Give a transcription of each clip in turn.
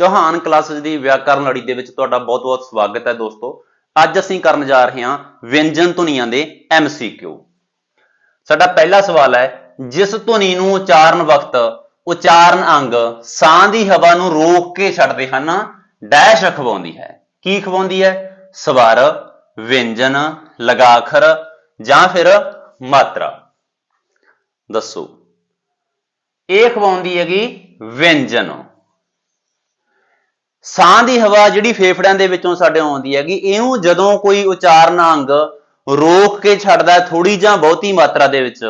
Chauhan classes ਦੀ ਵਿਆਕਰਨ ਲੜੀ ਦੇ ਵਿੱਚ ਤੁਹਾਡਾ ਬਹੁਤ-ਬਹੁਤ ਸਵਾਗਤ ਹੈ ਦੋਸਤੋ। ਅੱਜ ਅਸੀਂ ਕਰਨ ਜਾ ਰਹੇ ਹਾਂ ਵਿਅੰਜਨ ਧੁਨੀਆਂ ਦੇ MCQ ਸਾਡਾ ਪਹਿਲਾ ਸਵਾਲ ਹੈ, ਜਿਸ ਧੁਨੀ ਨੂੰ ਉਚਾਰਨ ਵਕਤ ਉਚਾਰਨ ਅੰਗ ਸਾਹ ਦੀ ਹਵਾ ਨੂੰ ਰੋਕ ਕੇ ਛੱਡਦੇ ਹਨ, ਡੈਸ਼ ਅਖਵਾਉਂਦੀ ਹੈ। ਕੀ ਖਵਾਉਂਦੀ ਹੈ? ਸਵਰ, ਵਿਅੰਜਨ, ਲਗਾਖਰ ਜਾਂ ਫਿਰ ਮਾਤਰਾ। ਦੱਸੋ। ਇਹ ਖਵਾਉਂਦੀ ਹੈਗੀ ਵਿਅੰਜਨ। ਸਾਹ ਦੀ ਹਵਾ ਜਿਹੜੀ ਫੇਫੜਿਆਂ ਦੇ ਵਿੱਚੋਂ ਸਾਡੇ ਆਉਂਦੀ ਹੈਗੀ ਇਹਨੂੰ ਜਦੋਂ ਕੋਈ ਉਚਾਰਨ ਅੰਗ ਰੋਕ ਕੇ ਛੱਡਦਾ ਥੋੜੀ ਜਾਂ ਬਹੁਤੀ ਮਾਤਰਾ ਦੇ ਵਿੱਚ,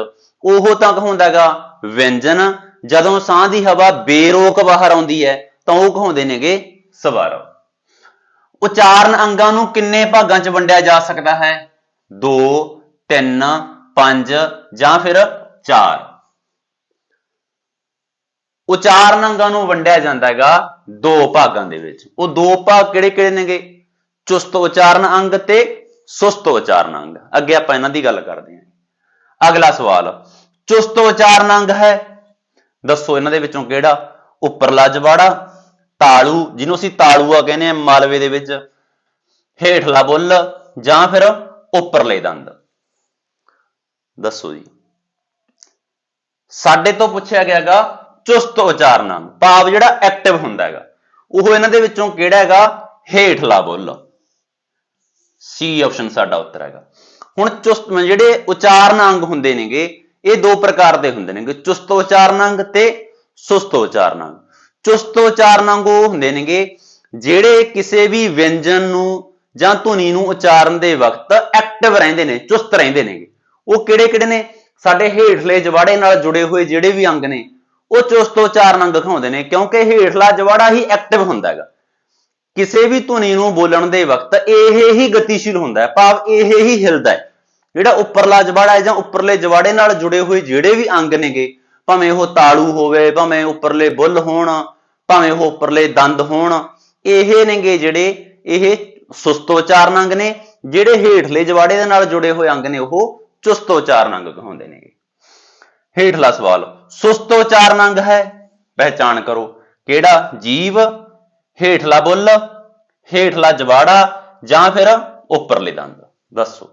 ਉਹ ਤਾਂ ਕਹਾਉਂਦਾ ਹੈਗਾ ਵਿਅੰਜਨ। ਜਦੋਂ ਸਾਹ ਦੀ ਹਵਾ ਬੇਰੋਕ ਬਾਹਰ ਆਉਂਦੀ ਹੈ, ਤਾਂ ਉਹ ਕਹਾਉਂਦੇ ਨੇਗੇ ਸਵਰ। ਉਚਾਰਨ ਅੰਗਾਂ ਨੂੰ ਕਿੰਨੇ ਭਾਗਾਂ 'ਚ ਵੰਡਿਆ ਜਾ ਸਕਦਾ ਹੈ? 2 3 5 ਜਾਂ ਫਿਰ 4 ਉਚਾਰਨ ਅੰਗਾਂ ਨੂੰ ਵੰਡਿਆ ਜਾਂਦਾ ਹੈਗਾ ਦੋ ਭਾਗਾਂ ਦੇ ਵਿੱਚ। ਉਹ ਦੋ ਭਾਗ ਕਿਹੜੇ ਕਿਹੜੇ ਨੇਗੇ? ਚੁਸਤ ਉਚਾਰਨ ਅੰਗ ਤੇ ਸੁਸਤ ਉਚਾਰਨ ਅੰਗ। ਅੱਗੇ ਆਪਾਂ ਇਹਨਾਂ ਦੀ ਗੱਲ ਕਰਦੇ ਹਾਂ। ਅਗਲਾ ਸਵਾਲ, ਚੁਸਤ ਉਚਾਰਨ ਅੰਗ ਹੈ? ਦੱਸੋ ਇਹਨਾਂ ਦੇ ਵਿੱਚੋਂ ਕਿਹੜਾ? ਉੱਪਰਲਾ ਜਵਾੜਾ, ਤਾਲੂ, ਜਿਹਨੂੰ ਅਸੀਂ ਤਾਲੂਆ ਕਹਿੰਦੇ ਆ ਮਾਲਵੇ ਦੇ ਵਿੱਚ। ਹੇਠਲਾ ਬੁੱਲ ਜਾਂ ਫਿਰ ਉੱਪਰਲੇ ਦੰਦ। ਦੱਸੋ ਜੀ। ਸਾਡੇ ਤੋਂ ਪੁੱਛਿਆ ਗਿਆਗਾ ਚੁਸਤ ਉਚਾਰਨ ਅੰਗ ਭਾਵ ਜਿਹੜਾ ਐਕਟਿਵ ਹੁੰਦਾ ਹੈਗਾ, ਉਹ ਇਹਨਾਂ ਦੇ ਵਿੱਚੋਂ ਕਿਹੜਾ ਹੈਗਾ? ਹੇਠਲਾ ਬੁੱਲ। ਸੀ ਆਪਸ਼ਨ ਸਾਡਾ ਉੱਤਰ ਹੈਗਾ। ਹੁਣ ਚੁਸਤ ਜਿਹੜੇ ਉਚਾਰਨ ਅੰਗ ਹੁੰਦੇ ਨੇਗੇ, ਇਹ ਦੋ ਪ੍ਰਕਾਰ ਦੇ ਹੁੰਦੇ ਨੇਗੇ, ਚੁਸਤ ਉਚਾਰਨ ਅੰਗ ਤੇ ਸੁਸਤ ਉਚਾਰਨ ਅੰਗ। ਚੁਸਤ ਉਚਾਰਨ ਅੰਗ ਉਹ ਹੁੰਦੇ ਨੇਗੇ, ਜਿਹੜੇ ਕਿਸੇ ਵੀ ਵਿਅੰਜਨ ਨੂੰ ਜਾਂ ਧੁਨੀ ਨੂੰ ਉਚਾਰਨ ਦੇ ਵਕਤ ਐਕਟਿਵ ਰਹਿੰਦੇ ਨੇ, ਚੁਸਤ ਰਹਿੰਦੇ ਨੇਗੇ। ਉਹ ਕਿਹੜੇ ਕਿਹੜੇ ਨੇ? ਸਾਡੇ ਹੇਠਲੇ ਜਵਾੜੇ ਨਾਲ ਜੁੜੇ ਹੋਏ ਜਿਹੜੇ ਵੀ ਅੰਗ ਨੇ ਉਹ ਚੁਸਤ ਉਚਾਰਨ ਅੰਗ ਦਿਖਾਉਂਦੇ ਨੇ, ਕਿਉਂਕਿ ਹੇਠਲਾ ਜਵਾੜਾ ਹੀ ਐਕਟਿਵ ਹੁੰਦਾ ਹੈਗਾ। ਕਿਸੇ ਵੀ ਧੁਨੀ ਨੂੰ ਬੋਲਣ ਦੇ ਵਕਤ ਇਹ ਹੀ ਗਤੀਸ਼ੀਲ ਹੁੰਦਾ ਹੈ, ਭਾਵ ਇਹ ਹੀ ਹਿਲਦਾ ਹੈ। ਜਿਹੜਾ ਉੱਪਰਲਾ ਜਵਾੜਾ ਹੈ ਜਾਂ ਉੱਪਰਲੇ ਜਵਾੜੇ ਨਾਲ ਜੁੜੇ ਹੋਏ ਜਿਹੜੇ ਵੀ ਅੰਗ ਨੇਗੇ, ਭਾਵੇਂ ਉਹ ਤਾਲੂ ਹੋਵੇ, ਭਾਵੇਂ ਉੱਪਰਲੇ ਬੁੱਲ ਹੋਣ, ਭਾਵੇਂ ਉਹ ਉੱਪਰਲੇ ਦੰਦ ਹੋਣ, ਇਹ ਨੇਗੇ ਜਿਹੜੇ ਇਹ ਸੁਸਤੋਚਾਰਨ ਅੰਗ ਨੇ, ਜਿਹੜੇ ਹੇਠਲੇ ਜਵਾੜੇ ਦੇ ਨਾਲ ਜੁੜੇ ਹੋਏ ਅੰਗ ਨੇ, ਉਹ ਚੁਸਤੋਚਾਰਨ ਅੰਗ ਕਹਾਉਂਦੇ ਨੇਗੇ। ਹੇਠਲਾ ਸਵਾਲ ਸੁਸਤ ਉਚਾਰਨ ਅੰਗ ਹੈ। ਪਹਿਚਾਨ ਕਰੋ, ਕਿਹੜਾ ਜੀਵ ਹੇਠਲਾ ਬੁੱਲ, ਹੇਠਲਾ ਜਵਾੜਾ ਜਾਂ ਫਿਰ ਉੱਪਰਲੇ ਦੰਦ? ਦੱਸੋ।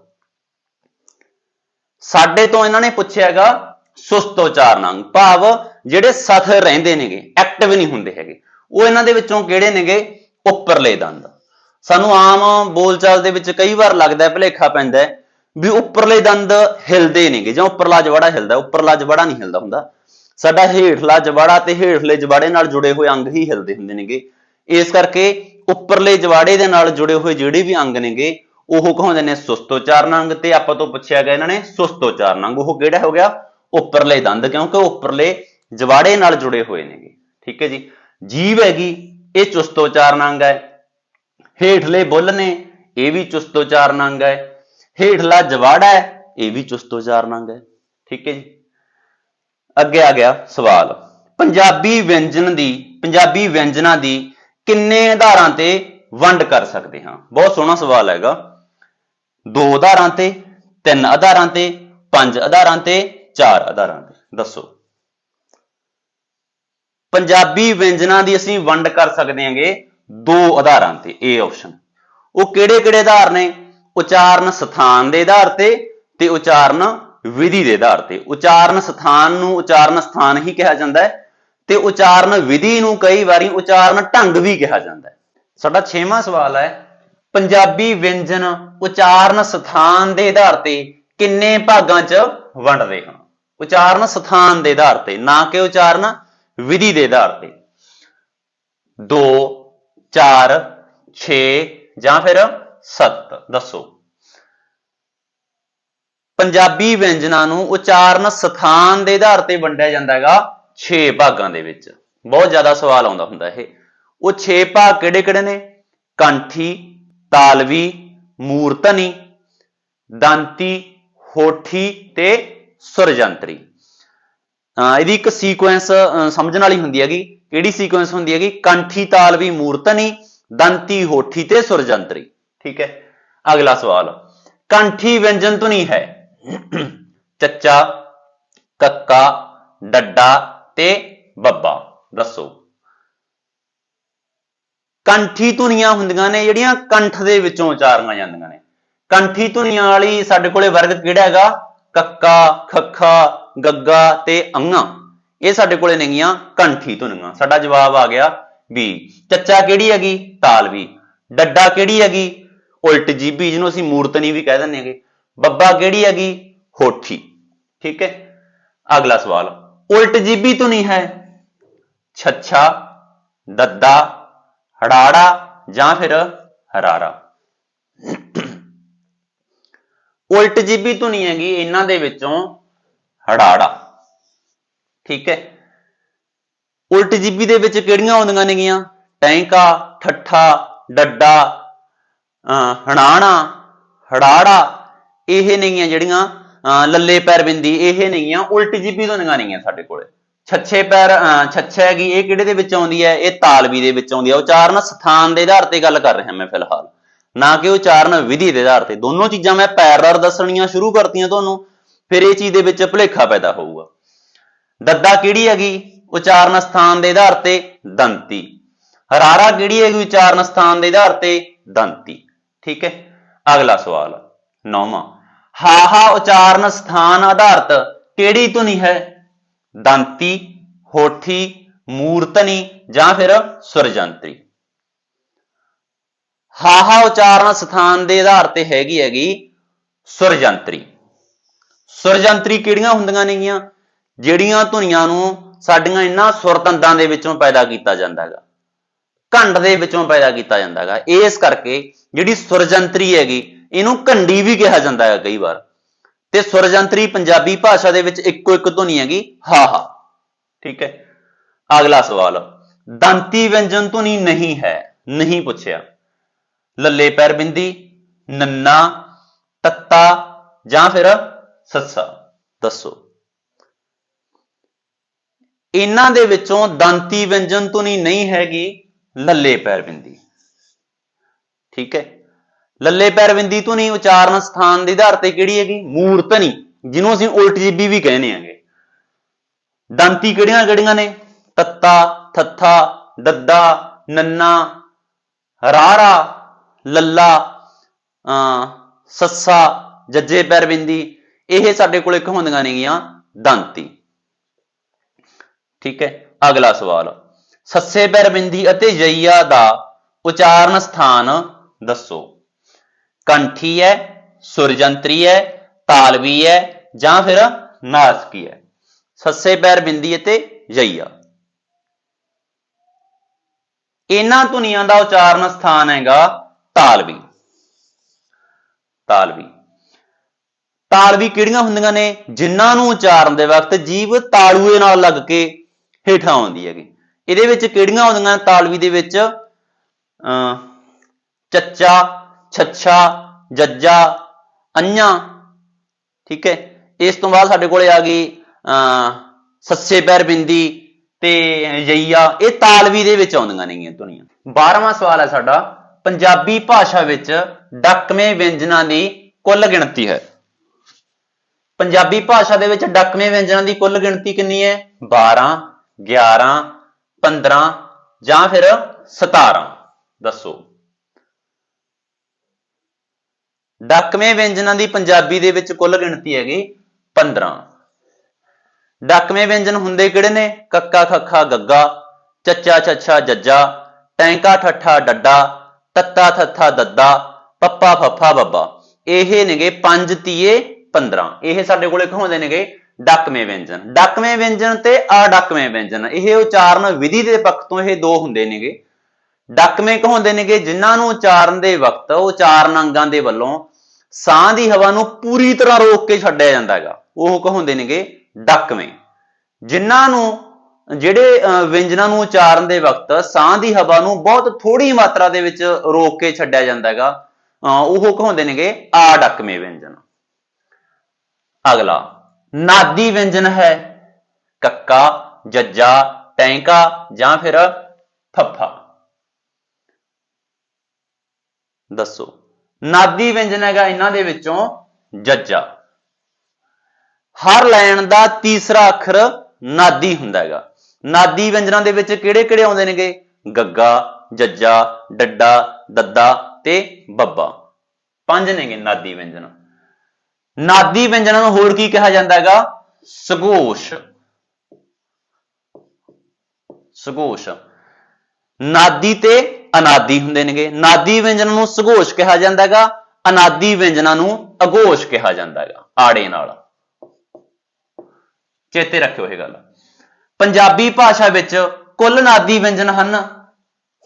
ਸਾਡੇ ਤੋਂ ਇਹਨਾਂ ਨੇ ਪੁੱਛਿਆ ਹੈਗਾ, ਸੁਸਤ ਉਚਾਰਨ ਅੰਗ ਭਾਵ ਜਿਹੜੇ ਸਥਿਰ ਰਹਿੰਦੇ ਨੇਗੇ ਐਕਟਿਵ ਨਹੀਂ ਹੁੰਦੇ ਹੈਗੇ, ਉਹ ਇਹਨਾਂ ਦੇ ਵਿੱਚੋਂ ਕਿਹੜੇ ਨੇਗੇ? ਉੱਪਰਲੇ ਦੰਦ। ਸਾਨੂੰ ਆਮ ਬੋਲਚਾਲ ਦੇ ਵਿੱਚ ਕਈ ਵਾਰ ਲੱਗਦਾ ਹੈ, ਭੁਲੇਖਾ ਪੈਂਦਾ ਹੈ, ਵੀ ਉੱਪਰਲੇ ਦੰਦ ਹਿਲਦੇ ਨੇਗੇ ਜਾਂ ਉੱਪਰਲਾ ਜਵਾੜਾ ਹਿਲਦਾ, ਉੱਪਰਲਾ ਜਵਾੜਾ ਨਹੀਂ ਹਿਲਦਾ ਹੁੰਦਾ। ਸਾਡਾ ਹੇਠਲਾ ਜਵਾੜਾ ਤੇ ਹੇਠਲੇ ਜਵਾੜੇ ਨਾਲ ਜੁੜੇ ਹੋਏ ਅੰਗ ਹੀ ਹਿਲਦੇ ਹੁੰਦੇ ਨੇਗੇ। ਇਸ ਕਰਕੇ ਉੱਪਰਲੇ ਜਵਾੜੇ ਦੇ ਨਾਲ ਜੁੜੇ ਹੋਏ ਜਿਹੜੇ ਵੀ ਅੰਗ ਨੇਗੇ, ਉਹ ਕਹਾਉਂਦੇ ਨੇ? ਸੁਸਤ ਉਚਾਰਨ ਅੰਗ ਤੇ ਆਪਾਂ ਤੋਂ ਪੁੱਛਿਆ ਗਿਆ ਇਹਨਾਂ ਨੇ ਸੁਸਤ ਉਚਾਰਨ ਅੰਗ। ਉਹ ਕਿਹੜਾ ਹੋ ਗਿਆ? ਉੱਪਰਲੇ ਦੰਦ, ਕਿਉਂਕਿ ਉੱਪਰਲੇ ਜਵਾੜੇ ਨਾਲ ਜੁੜੇ ਹੋਏ ਨੇਗੇ। ਠੀਕ ਹੈ ਜੀ? ਜੀਵ ਹੈਗੀ, ਇਹ ਚੁਸਤ ਉਚਾਰਨ ਅੰਗ ਹੈ। ਹੇਠਲੇ ਬੁੱਲ ਨੇ, ਇਹ ਵੀ ਚੁਸਤ ਉਚਾਰਨ ਅੰਗ ਹੈ। ਹੇਠਲਾ ਜਵਾੜਾ ਹੈ, ਇਹ ਵੀ ਚੁਸਤ ਉਚਾਰਨ ਅੰਗ ਹੈ। ਠੀਕ ਹੈ ਜੀ? ਅੱਗੇ ਆ ਗਿਆ ਸਵਾਲ। ਪੰਜਾਬੀ ਵਿਅੰਜਨ ਦੀ, ਪੰਜਾਬੀ ਵਿਅੰਜਨਾਂ ਦੀ ਕਿੰਨੇ ਆਧਾਰਾਂ ਤੇ ਵੰਡ ਕਰ ਸਕਦੇ ਹਾਂ? ਬਹੁਤ ਸੋਹਣਾ ਸਵਾਲ ਹੈਗਾ। ਦੋ ਆਧਾਰਾਂ ਤੇ, ਤਿੰਨ ਆਧਾਰਾਂ ਤੇ, ਪੰਜ ਆਧਾਰਾਂ ਤੇ, ਚਾਰ ਆਧਾਰਾਂ ਤੇ। ਦੱਸੋ। ਪੰਜਾਬੀ ਵਿਅੰਜਨਾਂ ਦੀ ਅਸੀਂ ਵੰਡ ਕਰ ਸਕਦੇ ਹਾਂਗੇ ਦੋ ਆਧਾਰਾਂ ਤੇ ਇਹ ਆਪਸ਼ਨ ਉਹ ਕਿਹੜੇ ਕਿਹੜੇ ਆਧਾਰ ਨੇ? ਉਚਾਰਨ ਸਥਾਨ ਦੇ ਆਧਾਰ ਤੇ ਤੇ ਉਚਾਰਨ ਵਿਧੀ ਦੇ ਆਧਾਰ ਤੇ। ਉਚਾਰਨ ਸਥਾਨ ਨੂੰ ਉਚਾਰਨ ਸਥਾਨ ਹੀ ਕਿਹਾ ਜਾਂਦਾ ਹੈ ਤੇ ਉਚਾਰਨ ਵਿਧੀ ਨੂੰ ਕਈ ਵਾਰੀ ਉਚਾਰਨ ਢੰਗ ਵੀ ਕਿਹਾ ਜਾਂਦਾ ਹੈ। ਸਾਡਾ 6ਵਾਂ ਸਵਾਲ ਹੈ, ਪੰਜਾਬੀ ਵਿਅੰਜਨ ਉਚਾਰਨ ਸਥਾਨ ਦੇ ਆਧਾਰ ਤੇ ਕਿੰਨੇ ਭਾਗਾਂ 'ਚ ਵੰਡਦੇ ਹਨ? ਉਚਾਰਨ ਸਥਾਨ ਦੇ ਆਧਾਰ ਤੇ, ਨਾ ਕਿ ਉਚਾਰਨ ਵਿਧੀ ਦੇ ਆਧਾਰ ਤੇ। 2 4 6 ਜਾਂ ਫਿਰ 7 ਦੱਸੋ। ਪੰਜਾਬੀ ਵਿਅੰਜਨਾਂ ਨੂੰ ਉਚਾਰਨ ਸਥਾਨ ਦੇ ਆਧਾਰ ਤੇ ਵੰਡਿਆ ਜਾਂਦਾ ਹੈਗਾ 6 ਭਾਗਾਂ ਦੇ ਵਿੱਚ। ਬਹੁਤ ਜ਼ਿਆਦਾ ਸਵਾਲ ਆਉਂਦਾ ਹੁੰਦਾ ਇਹ। ਉਹ 6 ਭਾਗ ਕਿਹੜੇ ਕਿਹੜੇ ਨੇ? ਕੰਠੀ, ਤਾਲਵੀ, ਮੂਰਤਨੀ, ਦੰਤੀ, ਹੋਠੀ ਤੇ ਸੁਰਜੰਤਰੀ। ਅਹ ਇਹਦੀ ਇੱਕ ਸੀਕੁਐਂਸ ਸਮਝਣ ਵਾਲੀ ਹੁੰਦੀ ਹੈਗੀ। ਕਿਹੜੀ ਸੀਕੁਐਂਸ ਹੁੰਦੀ ਹੈਗੀ? ਕੰਠੀ, ਤਾਲਵੀ, ਮੂਰਤਨੀ, ਦੰਤੀ, ਹੋਠੀ ਤੇ ਸੁਰਜੰਤਰੀ। ਠੀਕ ਹੈ। ਅਗਲਾ ਸਵਾਲ। ਕੰਠੀ ਵਿਅੰਜਨ ਧੁਨੀ ਹੈ। ਚੱਚਾ, ਕੱਕਾ, ਡੱਡਾ ਤੇ ਬੱਬਾ। ਦੱਸੋ। ਕੰਠੀ ਧੁਨੀਆਂ ਹੁੰਦੀਆਂ ਨੇ, ਜਿਹੜੀਆਂ ਕੰਠ ਦੇ ਵਿੱਚੋਂ ਉਚਾਰੀਆਂ ਜਾਂਦੀਆਂ ਨੇ। ਕੰਠੀ ਧੁਨੀਆਂ ਵਾਲੀ ਸਾਡੇ ਕੋਲੇ ਵਰਗ ਕਿਹੜਾ ਹੈਗਾ? ਕੱਕਾ, ਖੱਖਾ, ਗੱਗਾ ਤੇ ਅੰਗਾ। ਇਹ ਸਾਡੇ ਕੋਲੇ ਨੇਗੀਆਂ ਕੰਠੀ ਧੁਨੀਆਂ। ਸਾਡਾ ਜਵਾਬ ਆ ਗਿਆ B ਚੱਚਾ ਕਿਹੜੀ ਹੈਗੀ? ਤਾਲਵੀ ਡੱਡਾ ਕਿਹੜੀ ਹੈਗੀ? ਉਲਟ ਜੀਬੀ ਜਿਹਨੂੰ ਅਸੀਂ ਮੂਰਤਨੀ ਵੀ ਕਹਿ ਦਿੰਦੇ ਹਾਂਗੇ। ਬੱਬਾ ਕਿਹੜੀ ਹੈਗੀ? ਹੋਠੀ। ਠੀਕ ਹੈ? ਅਗਲਾ ਸਵਾਲ। ਉਲਟ ਜੀਬੀ ਧੁਨੀ ਹੈ। ਛੱਛਾ, ਦੱਦਾ, ਹੜਾੜਾ ਜਾਂ ਫਿਰ ਹਰਾਰਾ। ਉਲਟ ਜੀਬੀ ਧੁਨੀ ਹੈਗੀ, ਇਹਨਾਂ ਦੇ ਵਿੱਚੋਂ ਹੜਾੜਾ। ਠੀਕ ਹੈ? ਉਲਟ ਜੀਬੀ ਦੇ ਵਿੱਚ ਕਿਹੜੀਆਂ ਆਉਂਦੀਆਂ ਨੇਗੀਆਂ? ਟੈਂਕਾ, ਠੱਠਾ, ਡੱਡਾ, ਅਹ ਹਣਾਣਾ, ਹੜਾੜਾ ਇਹ ਨਹੀਂ ਨੇਗੀਆਂ ਜਿਹੜੀਆਂ, ਅਹ, ਲੱਲੇ ਪੈਰ ਬਿੰਦੀ ਇਹ ਆ, ਉਲਟ ਜੀਬੀ ਧੁਨੀਆਂ ਨੇਗੀਆਂ ਸਾਡੇ ਕੋਲੇ। ਛੱਛੇ ਪੈਰ, ਅਹ, ਛੱਛਾ ਹੈਗੀ, ਇਹ ਕਿਹੜੇ ਦੇ ਵਿੱਚ ਆਉਂਦੀ ਹੈ ਇਹ ਤਾਲਵੀ ਦੇ ਵਿੱਚ ਆਉਂਦੀ ਹੈ ਉਚਾਰਨ ਸਥਾਨ ਦੇ ਆਧਾਰ ਤੇ ਗੱਲ ਕਰ ਰਿਹਾ ਮੈਂ ਫਿਲਹਾਲ। ਨਾ ਕਿ ਉਚਾਰਨ ਵਿਧੀ ਦੇ ਆਧਾਰ ਤੇ। ਦੋਨੋਂ ਚੀਜ਼ਾਂ ਮੈਂ ਪੈਰਲਰ ਦੱਸਣੀਆਂ ਸ਼ੁਰੂ ਕਰਤੀਆਂ ਤੁਹਾਨੂੰ, ਫਿਰ ਇਹ ਚੀਜ਼ ਦੇ ਵਿੱਚ ਭੁਲੇਖਾ ਪੈਦਾ ਹੋਊਗਾ। ਦੱਦਾ ਕਿਹੜੀ ਹੈਗੀ? ਉਚਾਰਨ ਸਥਾਨ ਦੇ ਆਧਾਰ ਤੇ ਦੰਤੀ। ਹਰਾਰਾ ਕਿਹੜੀ ਹੈਗੀ ਉਚਾਰਨ ਸਥਾਨ ਦੇ ਆਧਾਰ ਤੇ ਦੰਤੀ? ਠੀਕ ਹੈ? ਅਗਲਾ ਸਵਾਲ, ਨੌਵਾਂ। ਹਾਹਾ ਉਚਾਰਨ ਸਥਾਨ ਆਧਾਰਿਤ ਕਿਹੜੀ ਧੁਨੀ ਹੈ? ਦੰਤੀ, ਹੋਠੀ, ਮੂਰਤਨੀ ਜਾਂ ਫਿਰ ਸੁਰਜੰਤਰੀ? ਹਾਹਾ ਉਚਾਰਨ ਸਥਾਨ ਦੇ ਆਧਾਰ ਤੇ ਹੈਗੀ ਹੈਗੀ ਸੁਰਜੰਤਰੀ। ਸੁਰਜੰਤਰੀ ਕਿਹੜੀਆਂ ਹੁੰਦੀਆਂ ਨੇਗੀਆਂ? ਜਿਹੜੀਆਂ ਧੁਨੀਆਂ ਨੂੰ ਸਾਡੀਆਂ ਇਹਨਾਂ ਸੁਰਤੰਦਾਂ ਦੇ ਵਿੱਚੋਂ ਪੈਦਾ ਕੀਤਾ ਜਾਂਦਾ ਹੈਗਾ। ਘੰਡ ਦੇ ਵਿੱਚੋਂ ਪੈਦਾ ਕੀਤਾ ਜਾਂਦਾ ਹੈਗਾ। ਇਸ ਕਰਕੇ ਜਿਹੜੀ ਸੁਰਜੰਤਰੀ ਹੈਗੀ ਇਹਨੂੰ ਘੰਡੀ ਵੀ ਕਿਹਾ ਜਾਂਦਾ ਹੈ ਕਈ ਵਾਰ। ਤੇ ਸੁਰਜੰਤਰੀ ਪੰਜਾਬੀ ਭਾਸ਼ਾ ਦੇ ਵਿੱਚ ਇੱਕੋ ਇੱਕ ਧੁਨੀ ਹੈਗੀ, ਹਾ ਹਾ। ਠੀਕ ਹੈ? ਅਗਲਾ ਸਵਾਲ। ਦੰਤੀ ਵਿਅੰਜਨ ਧੁਨੀ ਨਹੀਂ ਹੈ, ਨਹੀਂ ਪੁੱਛਿਆ। ਲੱਲੇ ਪੈਰ ਬਿੰਦੀ, ਨੰਨਾ, ਤੱਤਾ ਜਾਂ ਫਿਰ ਸੱਸਾ। ਦੱਸੋ। ਇਹਨਾਂ ਦੇ ਵਿੱਚੋਂ ਦੰਤੀ ਵਿਅੰਜਨ ਧੁਨੀ ਨਹੀਂ ਹੈਗੀ, ਲੱਲੇ ਪੈਰ ਬਿੰਦੀ। ਠੀਕ ਹੈ? ਲੱਲੇ ਪੈਰ ਬਿੰਦੀ ਧੁਨੀ ਉਚਾਰਨ ਸਥਾਨ ਦੇ ਆਧਾਰ ਤੇ ਕਿਹੜੀ ਹੈਗੀ? ਮੂਰਤਨੀ ਜਿਹਨੂੰ ਅਸੀਂ ਉਲਟ ਜੀਬੀ ਵੀ ਕਹਿੰਦੇ ਆਂਗੇ ਦੰਤੀ ਕਿਹੜੀਆਂ ਕਿਹੜੀਆਂ ਨੇ? ਤੱਤਾ, ਥੱਥਾ, ਦੱਦਾ, ਨੰਨਾ, ਰਾਰਾ, ਲੱਲਾ, ਅਹ, ਸੱਸਾ, ਜੱਜੇ ਪੈਰ ਬਿੰਦੀ ਇਹ ਸਾਡੇ ਕੋਲ ਇੱਕ ਹੁੰਦੀਆਂ ਨੇਗੀਆਂ, ਦੰਤੀ। ਠੀਕ ਹੈ, ਅਗਲਾ ਸਵਾਲ। ਸੱਸੇ ਪੈਰ ਬਿੰਦੀ ਅਤੇ ਜਈਆ ਦਾ ਉਚਾਰਨ ਸਥਾਨ ਦੱਸੋ। ਕੰਠੀ ਹੈ, ਸੁਰਜੰਤਰੀ ਹੈ, ਤਾਲਵੀ ਹੈ ਜਾਂ ਫਿਰ ਨਾਸਕੀ ਹੈ। ਸੱਸੇ ਪੈਰ ਬਿੰਦੀ ਅਤੇ ਜਈਆ। ਇਹਨਾਂ ਧੁਨੀਆਂ ਦਾ ਉਚਾਰਨ ਸਥਾਨ ਹੈਗਾ ਤਾਲਵੀ। ਤਾਲਵੀ। ਤਾਲਵੀ ਕਿਹੜੀਆਂ ਹੁੰਦੀਆਂ ਨੇ? ਜਿਨ੍ਹਾਂ ਨੂੰ ਉਚਾਰਨ ਦੇ ਵਕਤ ਜੀਵ ਤਾਲੂਏ ਨਾਲ ਲੱਗ ਕੇ ਹੇਠਾਂ ਆਉਂਦੀ ਹੈਗੀ। ਇਹਦੇ ਵਿੱਚ ਕਿਹੜੀਆਂ ਆਉਂਦੀਆਂ ਨੇ? ਤਾਲਵੀ ਦੇ ਵਿੱਚ ਅ ਚੱਚਾ ਛੱਛਾ, ਜੱਜਾ, ਅੰਨ੍ਹਾ, ਠੀਕ ਹੈ? ਇਸ ਤੋਂ ਬਾਅਦ ਸਾਡੇ ਕੋਲੇ ਆ ਗਈ ਅ ਸੱਸੇ ਪੈਰ ਬਿੰਦੀ ਤੇ ਜਈਆ ਇਹ ਤਾਲਵੀ ਦੇ ਵਿੱਚ ਆਉਂਦੀਆਂ ਨੇਗੀਆਂ ਧੁਨੀਆਂ। 12ਵਾਂ ਸਵਾਲ ਹੈ ਸਾਡਾ, ਪੰਜਾਬੀ ਭਾਸ਼ਾ ਵਿੱਚ ਡੱਕਵੇਂ ਵਿਅੰਜਨਾਂ ਦੀ ਕੁੱਲ ਗਿਣਤੀ ਹੈ। ਪੰਜਾਬੀ ਭਾਸ਼ਾ ਦੇ ਵਿੱਚ ਡੱਕਵੇਂ ਵਿਅੰਜਨਾਂ ਦੀ ਕੁੱਲ ਗਿਣਤੀ ਕਿੰਨੀ ਹੈ? 12 11 15 ਜਾਂ ਫਿਰ 17 ਦੱਸੋ। ਡੱਕਵੇਂ ਵਿਅੰਜਨਾਂ ਦੀ ਪੰਜਾਬੀ ਦੇ ਵਿੱਚ ਕੁੱਲ ਗਿਣਤੀ ਹੈਗੀ 15 ਡੱਕਵੇਂ ਵਿਅੰਜਨ ਹੁੰਦੇ ਕਿਹੜੇ ਨੇ? ਕੱਕਾ, ਖੱਖਾ, ਗੱਗਾ, ਚੱਚਾ, ਛੱਛਾ, ਜੱਜਾ, ਟੈਂਕਾ, ਠੱਠਾ, ਡੱਡਾ, ਤੱਤਾ, ਥੱਥਾ, ਦੱਦਾ, ਪੱਪਾ, ਫੱਫਾ, ਬੱਬਾ। ਇਹ ਨੇਗੇ 5 ਤੀਏ 15 ਇਹ ਸਾਡੇ ਕੋਲੇ ਕਹਾਉਂਦੇ ਨੇਗੇ? ਡੱਕਵੇਂ ਵਿਅੰਜਨ। ਡਾਕਵੇਂ ਵਿਅੰਜਨ ਤੇ ਅਡਾਕਵੇਂ ਵਿਅੰਜਨ। ਇਹ ਉਚਾਰਨ ਵਿਧੀ ਦੇ ਪੱਖ ਤੋਂ ਇਹ ਦੋ ਹੁੰਦੇ ਨੇਗੇ। ਡੱਕਵੇਂ ਕਹਾਉਂਦੇ ਨੇਗੇ ਜਿਨ੍ਹਾਂ ਨੂੰ ਉਚਾਰਨ ਦੇ ਵਕਤ ਉਚਾਰਨ ਅੰਗਾਂ ਦੇ ਵੱਲੋਂ ਸਾਹ ਦੀ ਹਵਾ ਨੂੰ ਪੂਰੀ ਤਰ੍ਹਾਂ ਰੋਕ ਕੇ ਛੱਡਿਆ ਜਾਂਦਾ ਹੈਗਾ। ਉਹ ਕਹਾਉਂਦੇ ਨੇਗੇ ਡੱਕਵੇਂ ਜਿਨ੍ਹਾਂ ਨੂੰ ਜਿਹੜੇ ਅਹ, ਵਿਅੰਜਨਾਂ ਨੂੰ ਉਚਾਰਨ ਦੇ ਵਕਤ ਸਾਹ ਦੀ ਹਵਾ ਨੂੰ ਬਹੁਤ ਥੋੜੀ ਮਾਤਰਾ ਦੇ ਵਿੱਚ ਰੋਕ ਕੇ ਛੱਡਿਆ ਜਾਂਦਾ ਹੈਗਾ ਅਹ, ਉਹ ਕਹਾਉਂਦੇ ਨੇਗੇ ਆ ਆਡੱਕਵੇਂ ਵਿਅੰਜਨ। ਅਗਲਾ ਨਾਦੀ ਵਿਅੰਜਨ ਹੈ। ਕੱਕਾ ਜੱਜਾ ਟੈਂਕਾ ਜਾਂ ਫਿਰ ਫੱਫਾ। ਦੱਸੋ। ਨਾਦੀ ਵਿਅੰਜਨ ਹੈਗਾ ਇਹਨਾਂ ਦੇ ਵਿੱਚੋਂ ਜੱਜਾ। ਹਰ ਲੈਣ ਦਾ ਤੀਸਰਾ ਅੱਖਰ ਨਾਦੀ ਹੁੰਦਾ ਹੈਗਾ। ਨਾਦੀ ਵਿਅੰਜਨਾਂ ਦੇ ਵਿੱਚ ਕਿਹੜੇ ਕਿਹੜੇ ਆਉਂਦੇ ਨੇਗੇ? ਗੱਗਾ, ਜੱਜਾ, ਡੱਡਾ, ਦੱਦਾ ਤੇ ਬੱਬਾ। ਪੰਜ ਨੇਗੇ ਨਾਦੀ ਵਿਅੰਜਨ। ਨਾਦੀ ਵਿਅੰਜਨਾਂ ਨੂੰ ਹੋਰ ਕੀ ਕਿਹਾ ਜਾਂਦਾ ਹੈਗਾ? ਸਗੋਸ਼। ਸਗੋਸ਼। ਨਾਦੀ ਤੇ ਅਨਾਦੀ ਹੁੰਦੇ ਨੇਗੇ। ਨਾਦੀ ਵਿਅੰਜਨ ਨੂੰ ਸਗੋਸ਼ ਕਿਹਾ ਜਾਂਦਾ ਹੈਗਾ ਅਨਾਦੀ ਵਿਅੰਜਨਾਂ ਨੂੰ ਅਗੋਸ਼ ਕਿਹਾ ਜਾਂਦਾ ਹੈਗਾ ਆੜੇ ਨਾਲ। ਚੇਤੇ ਰੱਖਿਓ ਇਹ ਗੱਲ। ਪੰਜਾਬੀ ਭਾਸ਼ਾ ਵਿੱਚ ਕੁੱਲ ਨਾਦੀ ਵਿਅੰਜਨ ਹਨ।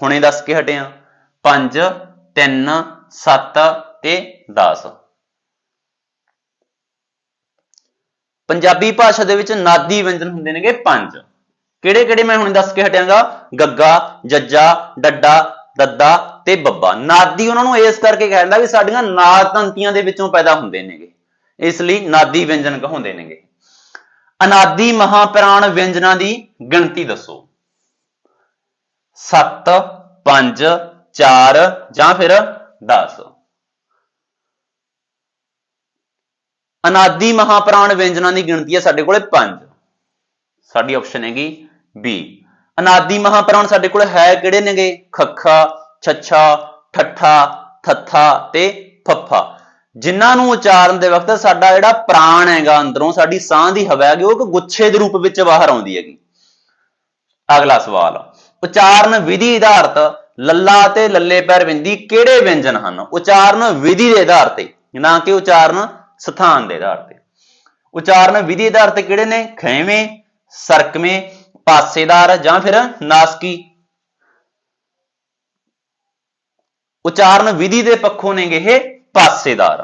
ਹੁਣੇ ਦੱਸ ਕੇ ਹਟਿਆ 5 3 7 ਤੇ 10 ਪੰਜਾਬੀ ਭਾਸ਼ਾ ਦੇ ਵਿੱਚ ਨਾਦੀ ਵਿਅੰਜਨ ਹੁੰਦੇ ਨੇਗੇ 5 ਕਿਹੜੇ ਕਿਹੜੇ ਮੈਂ ਹੁਣ ਦੱਸ ਕੇ ਹਟਿਆਂਗਾ? ਗੱਗਾ, ਜੱਜਾ, ਡੱਡਾ, ਦੱਦਾ ਤੇ ਬੱਬਾ। ਨਾਦੀ ਉਹਨਾਂ ਨੂੰ ਇਸ ਕਰਕੇ ਕਹਿੰਦਾ ਵੀ ਸਾਡੀਆਂ ਨਾਦ ਤੰਤੀਆਂ ਦੇ ਵਿੱਚੋਂ ਪੈਦਾ ਹੁੰਦੇ ਨੇਗੇ। ਇਸ ਲਈ ਨਾਦੀ ਵਿਅੰਜਨ ਕਹਾਉਂਦੇ ਨੇਗੇ। ਅਨਾਦੀ ਮਹਾਪ੍ਰਾਣ ਵਿਅੰਜਨਾਂ ਦੀ ਗਿਣਤੀ ਦੱਸੋ। 7 5 4 ਜਾਂ ਫਿਰ 10 ਅਨਾਦੀ ਮਹਾਪ੍ਰਾਣ ਵਿਅੰਜਨਾਂ ਦੀ ਗਿਣਤੀ ਹੈ ਸਾਡੇ ਕੋਲੇ 5 ਸਾਡੀ ਆਪਸ਼ਨ ਹੈਗੀ ਬੀ ਅਨਾਦੀ ਮਹਾਪ੍ਰਾਣ ਸਾਡੇ ਕੋਲ ਹੈ ਕਿਹੜੇ ਨੇਗੇ? ਖੱਖਾ, ਛੱਛਾ, ਠੱਠਾ, ਥੱਥਾ ਤੇ ਫੱਫਾ। ਜਿਨ੍ਹਾਂ ਨੂੰ ਉਚਾਰਨ ਦੇ ਵਕਤ ਸਾਡਾ ਜਿਹੜਾ ਪ੍ਰਾਣ ਹੈਗਾ ਅੰਦਰੋਂ, ਸਾਡੀ ਸਾਹ ਦੀ ਹਵਾ ਹੈਗੀ, ਉਹ ਇੱਕ ਗੁੱਛੇ ਦੇ ਰੂਪ ਵਿੱਚ ਬਾਹਰ ਆਉਂਦੀ ਹੈਗੀ। ਅਗਲਾ ਸਵਾਲ, ਉਚਾਰਨ ਵਿਧੀ ਆਧਾਰਿਤ ਲੱਲਾ ਤੇ ਲੱਲੇ ਪੈਰ ਬਿੰਦੀ ਕਿਹੜੇ ਵਿਅੰਜਨ ਹਨ? ਉਚਾਰਨ ਵਿਧੀ ਦੇ ਆਧਾਰ ਤੇ, ਨਾ ਕਿ ਉਚਾਰਨ ਸਥਾਨ ਦੇ ਆਧਾਰ ਤੇ। ਉਚਾਰਨ ਵਿਧੀ ਆਧਾਰ ਤੇ ਕਿਹੜੇ ਨੇ? ਖੈਵੇਂ, ਸਰਕਵੇਂ ਪਾਸੇਦਾਰ ਜਾਂ ਫਿਰ ਨਾਸਕੀ। ਉਚਾਰਨ ਵਿਧੀ ਦੇ ਪੱਖੋਂ ਨੇਗੇ ਇਹ ਪਾਸੇਦਾਰ।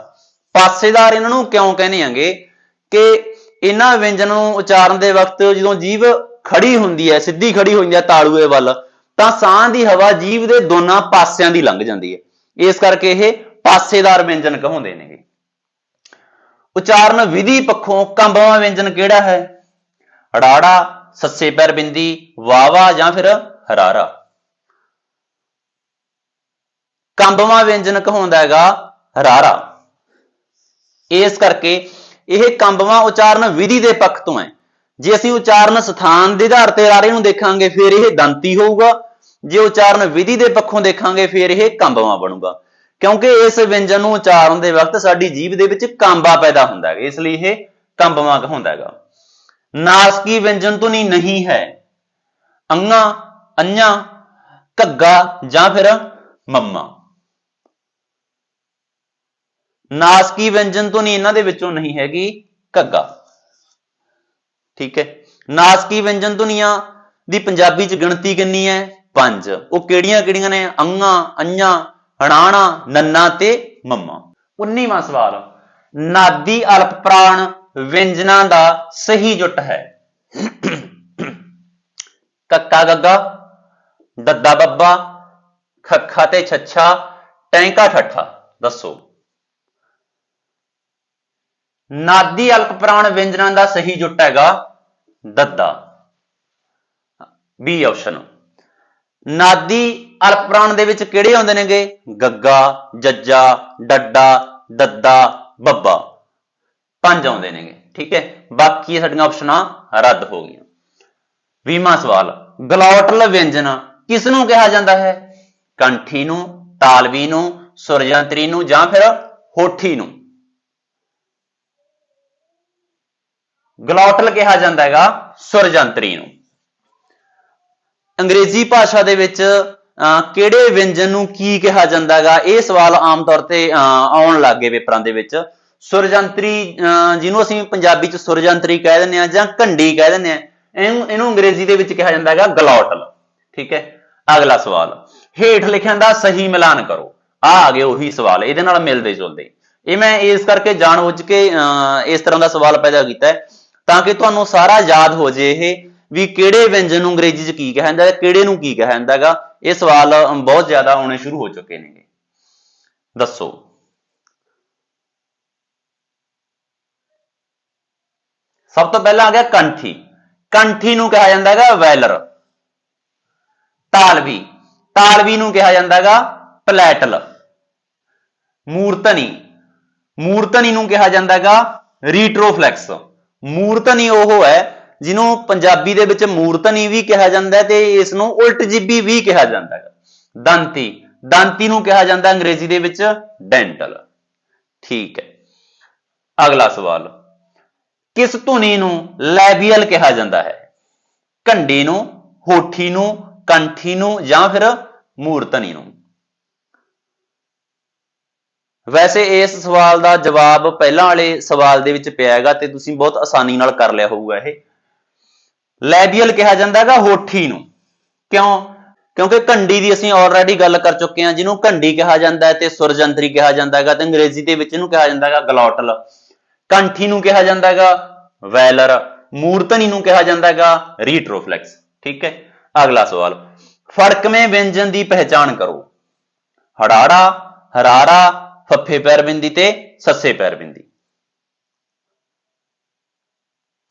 ਪਾਸੇਦਾਰ ਇਹਨਾਂ ਨੂੰ ਕਿਉਂ ਕਹਿੰਦੇ ਆਂਗੇ? ਕਿ ਇਹਨਾਂ ਵਿਅੰਜਨ ਨੂੰ ਉਚਾਰਨ ਦੇ ਵਕਤ ਜਦੋਂ ਜੀਭ ਖੜੀ ਹੁੰਦੀ ਹੈ, ਸਿੱਧੀ ਖੜੀ ਹੋ ਜਾਂਦੀ ਹੈ ਤਾਲੂਏ ਵੱਲ, ਤਾਂ ਸਾਹ ਦੀ ਹਵਾ ਜੀਭ ਦੇ ਦੋਨਾਂ ਪਾਸਿਆਂ ਦੀ ਲੰਘ ਜਾਂਦੀ ਹੈ। ਇਸ ਕਰਕੇ ਇਹ ਪਾਸੇਦਾਰ ਵਿਅੰਜਨ ਕਹਾਉਂਦੇ ਨੇਗੇ। ਉਚਾਰਨ ਵਿਧੀ ਪੱਖੋਂ ਕੰਬਵਾ ਵਿਅੰਜਨ ਕਿਹੜਾ ਹੈ? ਰਾੜਾ ਸੱਸੇ ਪੈਰ ਬਿੰਦੀ ਵਾਵਾ ਜਾਂ ਫਿਰ ਹਰਾਰਾ। ਕੰਬਵਾ ਵਿਅੰਜਨ ਕਹਾਉਂਦਾ ਹੈਗਾ ਹਰਾਰਾ। ਇਸ ਕਰਕੇ ਇਹ ਕੰਬਵਾ ਉਚਾਰਨ ਵਿਧੀ ਦੇ ਪੱਖ ਤੋਂ ਹੈ। ਜੇ ਅਸੀਂ ਉਚਾਰਨ ਸਥਾਨ ਦੇ ਆਧਾਰ ਤੇ ਰਾਰੇ ਨੂੰ ਦੇਖਾਂਗੇ, ਫਿਰ ਇਹ ਦੰਤੀ ਹੋਊਗਾ। ਜੇ ਉਚਾਰਨ ਵਿਧੀ ਦੇ ਪੱਖੋਂ ਦੇਖਾਂਗੇ, ਫਿਰ ਇਹ ਕੰਬਵਾ ਬਣੂਗਾ। ਕਿਉਂਕਿ ਇਸ ਵਿਅੰਜਨ ਨੂੰ ਉਚਾਰਨ ਦੇ ਵਕਤ ਸਾਡੀ ਜੀਭ ਦੇ ਵਿੱਚ ਕਾਂਬਾ ਪੈਦਾ ਹੁੰਦਾ ਹੈ ਇਸ ਲਈ ਇਹ ਕੰਬਵਾ ਕਹਾਉਂਦਾ ਹੈਗਾ। ਨਾਸਕੀ ਵਿਅੰਜਨ ਧੁਨੀ ਨਹੀਂ ਹੈ। ਅੰਗਾ ਅੰਨਾ ਘੱਗਾ ਜਾਂ ਫਿਰ ਮੰਮਾ। ਨਾਸਕੀ ਵਿਅੰਜਨ ਧੁਨੀ ਇਹਨਾਂ ਦੇ ਵਿੱਚੋਂ ਨਹੀਂ ਹੈਗੀ ਘੱਗਾ। ਠੀਕ ਹੈ। ਨਾਸਕੀ ਵਿਅੰਜਨ ਧੁਨੀਆਂ ਦੀ ਪੰਜਾਬੀ ਚ ਗਿਣਤੀ ਕਿੰਨੀ ਹੈ? ਪੰਜ। ਉਹ ਕਿਹੜੀਆਂ ਕਿਹੜੀਆਂ ਨੇ? ਅੰਗਾ ਅੰਨਾ ਹਣਾਣਾ ਨੰਨਾ ਤੇ ਮੰਮਾ। 19ਵਾਂ ਸਵਾਲ। ਨਾਦੀ ਅਲਪ ਪ੍ਰਾਣ ਵਿਅੰਜਨਾਂ ਦਾ ਸਹੀ ਜੁੱਟ ਹੈ। ਕੱਕਾ ਗੱਗਾ, ਦੱਦਾ ਬੱਬਾ, ਖੱਖਾ ਤੇ ਛੱਛਾ, ਟੈਂਕਾ ਠੱਠਾ, ਦੱਸੋ। ਨਾਦੀ ਅਲਪ ਪ੍ਰਾਣ ਵਿਅੰਜਨਾਂ ਦਾ ਸਹੀ ਜੁੱਟ ਹੈਗਾ ਦੱਦਾ। ਬੀ ਆਪਸ਼ਨ ਨਾਦੀ ਅਲਪ ਪ੍ਰਾਣ ਦੇ ਵਿੱਚ ਕਿਹੜੇ ਆਉਂਦੇ ਨੇਗੇ? ਗੱਗਾ, ਜੱਜਾ, ਡੱਡਾ, ਦੱਦਾ, ਬੱਬਾ। ਪੰਜ ਆਉਂਦੇ ਨੇਗੇ ਠੀਕ ਹੈ? ਬਾਕੀ ਸਾਡੀਆਂ ਆਪਸ਼ਨਾਂ ਰੱਦ ਹੋ ਗਈਆਂ। 20ਵਾਂ ਸਵਾਲ ਗਲੋਟਲ ਵਿਅੰਜਨ ਕਿਸ ਨੂੰ ਕਿਹਾ ਜਾਂਦਾ ਹੈ? ਕੰਠੀ ਨੂੰ ਤਾਲਵੀ ਨੂੰ ਸੁਰਜੰਤਰੀ ਨੂੰ ਜਾਂ ਫਿਰ ਹੋਠੀ ਨੂੰ? ਗਲੋਟਲ ਕਿਹਾ ਜਾਂਦਾ ਹੈਗਾ ਸੁਰਜੰਤਰੀ ਨੂੰ। ਅੰਗਰੇਜ਼ੀ ਭਾਸ਼ਾ ਦੇ ਵਿੱਚ ਅਹ, ਕਿਹੜੇ ਵਿਅੰਜਨ ਨੂੰ ਕੀ ਕਿਹਾ ਜਾਂਦਾ ਹੈਗਾ? ਇਹ ਸਵਾਲ ਆਮ ਤੌਰ ਤੇ ਅਹ, ਆਉਣ ਲੱਗ ਗਏ ਪੇਪਰਾਂ ਦੇ ਵਿੱਚ। ਸੁਰਜੰਤਰੀ ਅਹ, ਜਿਹਨੂੰ ਅਸੀਂ ਪੰਜਾਬੀ ਚ ਸੁਰਜੰਤਰੀ ਕਹਿ ਦਿੰਦੇ ਆ ਜਾਂ ਘੰਡੀ ਕਹਿ ਦਿੰਦੇ ਆ ਇਹਨੂੰ ਇਹਨੂੰ ਅੰਗਰੇਜ਼ੀ ਦੇ ਵਿੱਚ ਕਿਹਾ ਜਾਂਦਾ ਹੈਗਾ ਗਲੋਟਲ ਠੀਕ ਹੈ? ਅਗਲਾ ਸਵਾਲ ਹੇਠ ਲਿਖਿਆਂ ਦਾ ਸਹੀ ਮਿਲਾਨ ਕਰੋ। ਆ ਆ ਗਏ ਉਹੀ ਸਵਾਲ ਇਹਦੇ ਨਾਲ ਮਿਲਦੇ ਜੁਲਦੇ। ਇਹ ਮੈਂ ਇਸ ਕਰਕੇ ਜਾਣਬੁੱਝ ਕੇ ਅਹ, ਇਸ ਤਰ੍ਹਾਂ ਦਾ ਸਵਾਲ ਪੈਦਾ ਕੀਤਾ ਹੈ ਤਾਂ ਕਿ ਤੁਹਾਨੂੰ ਸਾਰਾ ਯਾਦ ਹੋ ਜੇ ਇਹ ਵੀ ਕਿਹੜੇ ਵਿਅੰਜਨ ਨੂੰ ਅੰਗਰੇਜ਼ੀ 'ਚ ਕੀ ਕਿਹਾ ਜਾਂਦਾ ਹੈ ਕਿਹੜੇ ਨੂੰ ਕੀ ਕਿਹਾ ਜਾਂਦਾ ਹੈਗਾ। ਇਹ ਸਵਾਲ ਬਹੁਤ ਜ਼ਿਆਦਾ ਆਉਣੇ ਸ਼ੁਰੂ ਹੋ ਚੁੱਕੇ ਨੇਗੇ। ਦੱਸੋ। ਸਭ ਤੋਂ ਪਹਿਲਾਂ ਆ ਗਿਆ ਕੰਠੀ। ਕੰਠੀ ਨੂੰ ਕਿਹਾ ਜਾਂਦਾ ਹੈਗਾ ਵੈਲਰ। ਤਾਲਵੀ। ਤਾਲਵੀ ਨੂੰ ਕਿਹਾ ਜਾਂਦਾ ਹੈਗਾ ਪਲੈਟਲ। ਮੂਰਤਨੀ। ਮੂਰਤਨੀ ਨੂੰ ਕਿਹਾ ਜਾਂਦਾ ਹੈਗਾ ਰੀਟਰੋਫਲੈਕਸ। ਮੂਰਤਨੀ ਉਹ ਹੈ ਜਿਹਨੂੰ ਪੰਜਾਬੀ ਦੇ ਵਿੱਚ ਮੂਰਤਨੀ ਵੀ ਕਿਹਾ ਜਾਂਦਾ ਤੇ ਇਸ ਨੂੰ ਉਲਟ ਜਿੱਬੀ ਵੀ ਕਿਹਾ ਜਾਂਦਾ ਹੈ ਦੰਤੀ। ਦੰਤੀ ਨੂੰ ਕਿਹਾ ਜਾਂਦਾ ਅੰਗਰੇਜ਼ੀ ਦੇ ਵਿੱਚ ਡੈਂਟਲ। ਠੀਕ ਹੈ। ਅਗਲਾ ਸਵਾਲ। ਕਿਸ ਧੁਨੀ ਨੂੰ ਲੈਬੀਅਲ ਕਿਹਾ ਜਾਂਦਾ ਹੈ? ਘੰਡੀ ਨੂੰ, ਹੋਠੀ ਨੂੰ, ਕੰਠੀ ਨੂੰ ਜਾਂ ਫਿਰ ਮੂਰਤਨੀ ਨੂੰ? ਵੈਸੇ ਇਸ ਸਵਾਲ ਦਾ ਜਵਾਬ ਪਹਿਲਾਂ ਵਾਲੇ ਸਵਾਲ ਦੇ ਵਿੱਚ ਪਿਆ ਹੈਗਾ ਤੇ ਤੁਸੀਂ ਬਹੁਤ ਆਸਾਨੀ ਨਾਲ ਕਰ ਲਿਆ ਹੋਊਗਾ ਇਹ। ਲੈਬੀਅਲ ਕਿਹਾ ਜਾਂਦਾ ਹੈਗਾ ਹੋਠੀ ਨੂੰ। ਕਿਉਂ? ਕਿਉਂਕਿ ਘੰਡੀ ਦੀ ਅਸੀਂ ਆਲਰੇਡੀ ਗੱਲ ਕਰ ਚੁੱਕੇ ਹਾਂ, ਜਿਹਨੂੰ ਘੰਡੀ ਕਿਹਾ ਜਾਂਦਾ ਹੈ ਤੇ ਸੁਰਜੰਤਰੀ ਕਿਹਾ ਜਾਂਦਾ ਹੈਗਾ ਤੇ ਅੰਗਰੇਜ਼ੀ ਦੇ ਵਿੱਚ ਇਹਨੂੰ ਕਿਹਾ ਜਾਂਦਾ ਹੈਗਾ ਗਲੋਟਲ। ਕੰਠੀ ਨੂੰ ਕਿਹਾ ਜਾਂਦਾ ਹੈਗਾ ਵੈਲਰ, ਮੂਰਤਨੀ ਨੂੰ ਕਿਹਾ ਜਾਂਦਾ ਹੈਗਾ ਰੀਟਰੋਫਲੈਕਸ। ਠੀਕ ਹੈ? ਅਗਲਾ ਸਵਾਲ ਫੜਕਵੇਂ ਵਿਅੰਜਨ ਦੀ ਪਹਿਚਾਣ ਕਰੋ। ਹੜਾੜਾ ਹਰਾਰਾ ਫੱਫੇ ਪੈਰ ਬਿੰਦੀ ਤੇ ਸੱਸੇ ਪੈਰ ਬਿੰਦੀ।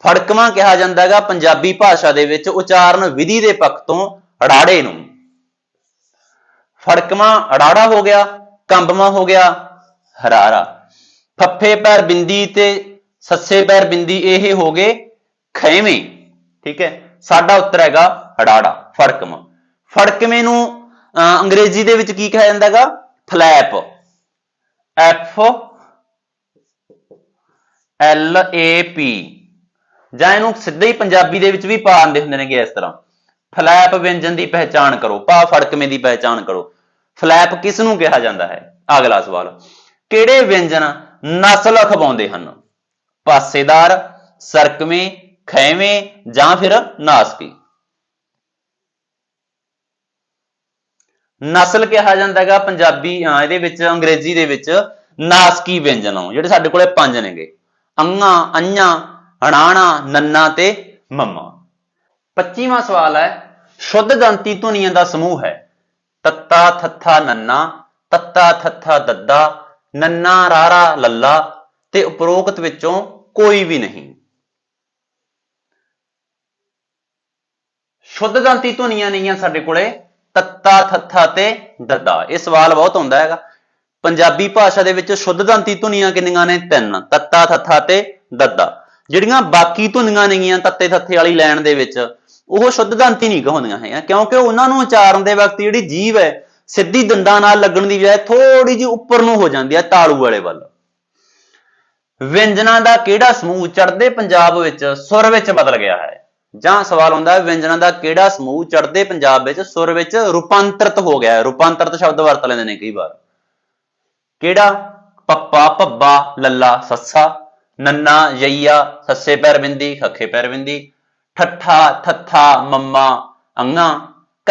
ਫੜਕਵਾਂ ਕਿਹਾ ਜਾਂਦਾ ਹੈਗਾ ਪੰਜਾਬੀ ਭਾਸ਼ਾ ਦੇ ਵਿੱਚ ਉਚਾਰਨ ਵਿਧੀ ਦੇ ਪੱਖ ਤੋਂ ਅੜਾੜੇ ਨੂੰ। ਫੜਕਵਾਂ ਅੜਾੜਾ ਹੋ ਗਿਆ, ਕੰਬਵਾਂ ਹੋ ਗਿਆ ਹਰਾਰਾ ਫੱਫੇ ਪੈਰ ਬਿੰਦੀ ਤੇ ਸੱਸੇ ਪੈਰ ਬਿੰਦੀ ਇਹ ਹੋ ਗਏ ਖੈਵੇਂ ਠੀਕ ਹੈ? ਸਾਡਾ ਉੱਤਰ ਹੈਗਾ ਅੜਾੜਾ ਫੜਕਮ। ਫੜਕਵੇਂ ਨੂੰ ਅਹ, ਅੰਗਰੇਜ਼ੀ ਦੇ ਵਿੱਚ ਕੀ ਕਿਹਾ ਜਾਂਦਾ ਹੈਗਾ? Flap. F L A P. ਜਾਂ ਇਹਨੂੰ ਸਿੱਧੇ ਹੀ ਪੰਜਾਬੀ ਦੇ ਵਿੱਚ ਵੀ ਪਾ ਆਂਦੇ ਹੁੰਦੇ ਨੇਗੇ ਇਸ ਤਰ੍ਹਾਂ। ਫਲੈਪ ਵਿਅੰਜਨ ਦੀ ਪਹਿਚਾਣ ਕਰੋ ਪਾ ਫੜਕਵੇਂ ਦੀ ਪਹਿਚਾਣ ਕਰੋ। ਫਲੈਪ ਕਿਸ ਨੂੰ ਕਿਹਾ ਜਾਂਦਾ ਹੈ? ਅਗਲਾ ਸਵਾਲ। ਕਿਹੜੇ ਵਿਅੰਜਨ ਨਸਲ ਅਖਵਾਉਂਦੇ ਹਨ। ਪਾਸੇਦਾਰ, ਸਰਕਵੇਂ, ਖੈਵੇਂ ਜਾਂ ਫਿਰ ਨਾਸਕੀ ਨਸਲ ਕਿਹਾ ਜਾਂਦਾ ਹੈਗਾ ਪੰਜਾਬੀ ਇਹਦੇ ਵਿੱਚ, ਅੰਗਰੇਜ਼ੀ ਦੇ ਵਿੱਚ ਨਾਸਕੀ ਵਿਅੰਜਨ। ਨੂੰ ਜਿਹੜੇ ਸਾਡੇ ਕੋਲੇ ਪੰਜ ਨੇਗੇ। ਅੰਗਾ ਅੰਨਾ ਹਣਾਣਾ, ਨੰਨਾ ਤੇ ਮੰਮਾ। 25ਵਾਂ ਸਵਾਲ ਹੈ, ਸ਼ੁੱਧ ਦੰਤੀ ਧੁਨੀਆਂ ਦਾ ਸਮੂਹ ਹੈ। ਤੱਤਾ, ਥੱਥਾ, ਨੰਨਾ, ਤੱਤਾ, ਥੱਥਾ, ਦੱਦਾ ਨੰਨਾ ਰਾਰਾ ਲੱਲਾ ਤੇ ਉਪਰੋਕਤ ਵਿੱਚੋਂ ਕੋਈ ਵੀ ਨਹੀਂ। ਸ਼ੁੱਧ ਦੰਤੀ ਧੁਨੀਆਂ ਨਹੀਂਆਂ ਸਾਡੇ ਕੋਲੇ, ਤੱਤਾ, ਥੱਥਾ ਤੇ ਦੱਦਾ। ਇਹ ਸਵਾਲ ਬਹੁਤ ਹੁੰਦਾ ਹੈਗਾ। ਪੰਜਾਬੀ ਭਾਸ਼ਾ ਦੇ ਵਿੱਚ ਸ਼ੁੱਧ ਦੰਤੀ ਧੁਨੀਆਂ ਕਿੰਨੀਆਂ ਨੇ? ਤਿੰਨ। ਤੱਤਾ, ਥੱਥਾ ਤੇ ਦੱਦਾ। ਜਿਹੜੀਆਂ ਬਾਕੀ ਧੁਨੀਆਂ ਨੇਗੀਆਂ ਤੱਤੇ, ਥੱਥੇ ਵਾਲੀ ਲਾਈਨ ਦੇ ਵਿੱਚ, ਉਹ ਸ਼ੁੱਧ ਦੰਤੀ ਨਹੀਂ ਕਹਾਉਂਦੀਆਂ ਹੈਗੀਆਂ, ਕਿਉਂਕਿ ਉਹਨਾਂ ਨੂੰ ਉਚਾਰਨ ਦੇ ਵਕਤ ਜਿਹੜੀ ਜੀਵ ਹੈ ਸਿੱਧੀ ਦੰਦਾਂ ਨਾਲ ਲੱਗਣ ਦੀ ਬਜਾਏ ਥੋੜੀ ਜਿਹੀ ਉੱਪਰ ਨੂੰ ਹੋ ਜਾਂਦੀ ਹੈ ਤਾਲੂ ਵਾਲੇ ਵੱਲ। ਵਿਅੰਜਨਾਂ ਦਾ ਕਿਹੜਾ ਸਮੂਹ ਚੜ੍ਹਦੇ ਪੰਜਾਬ ਵਿੱਚ ਸੁਰ ਵਿੱਚ ਬਦਲ ਗਿਆ ਹੈ? ਜਾਂ ਸਵਾਲ ਹੁੰਦਾ ਹੈ, ਵਿਅੰਜਨਾਂ ਦਾ ਕਿਹੜਾ ਸਮੂਹ ਚੜ੍ਹਦੇ ਪੰਜਾਬ ਵਿੱਚ ਸੁਰ ਵਿੱਚ ਰੂਪਾਂਤਰਿਤ ਹੋ ਗਿਆ ਹੈ? ਰੂਪਾਂਤਰਿਤ ਸ਼ਬਦ ਵਰਤ ਲੈਂਦੇ ਨੇ ਕਈ ਵਾਰ। ਕਿਹੜਾ? ਪੱਪਾ, ਭੱਬਾ, ਲੱਲਾ, ਸੱਸਾ, ਨੰਨਾ, ਯਈਆ, ਸੱਸੇ ਪੈਰ ਬਿੰਦੀ, ਖੱਖੇ ਪੈਰ ਬਿੰਦੀ, ਠੱਠਾ ਠੱਠਾ ਮੰਮਾ, ਅੰਗਾ।